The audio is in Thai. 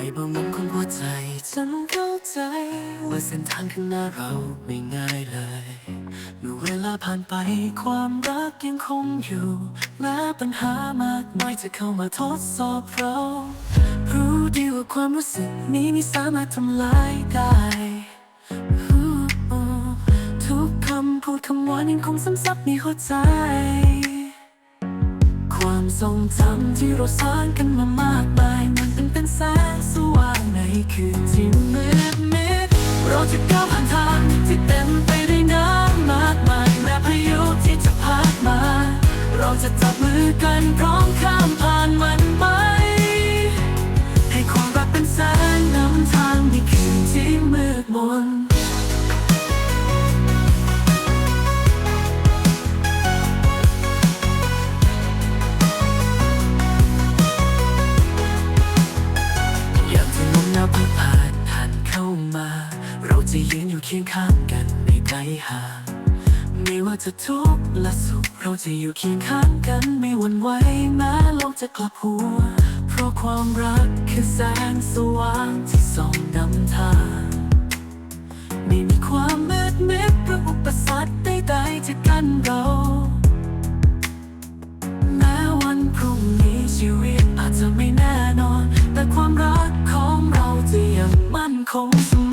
ในบางมุมของหัวใจฉันเข้าใจ ว่าเส้นทางข้างหน้าเราไม่ง่ายเลยเมื่อเวลาผ่านไปความรักยังคงอยู่ และปัญหามากมายจะเข้ามาทดสอบเรา รู้ดีว่าความรู้สึกนี้ไม่สามารถทำลายได้ทุกคำพูดคำหวานยังคงซ้ำซับในหัวใจ ทรงจำที่เราสร้างกันมามากมาย มันเป็นเป็นแสงสว่างในคืนที่มืดมิดเราจะก้าวผ่านทางที่เต็มไปด้วยน้ำมากมายแม้พายุที่จะพัดมา เราจะจับมือกันพร้อมข้ามผ่านมัน เราจะยืนอยู่เคียงข้างกันในไกลห่างไม่ว่าจะทุกข์และสุข เราจะอยู่เคียงข้างกันไม่หวั่นไหวแม้โลกจะกลับหัว เพราะความรักคือแสงสว่างที่ส่องนำทางไม่มีความมืดมิดหรืออุปสรรคใดๆจะกั้นเราแม้วันพรุ่งนี้ชีวิตอาจจะไม่แน่นอน แต่ความรักของเราจะยังมั่นคงเสมอ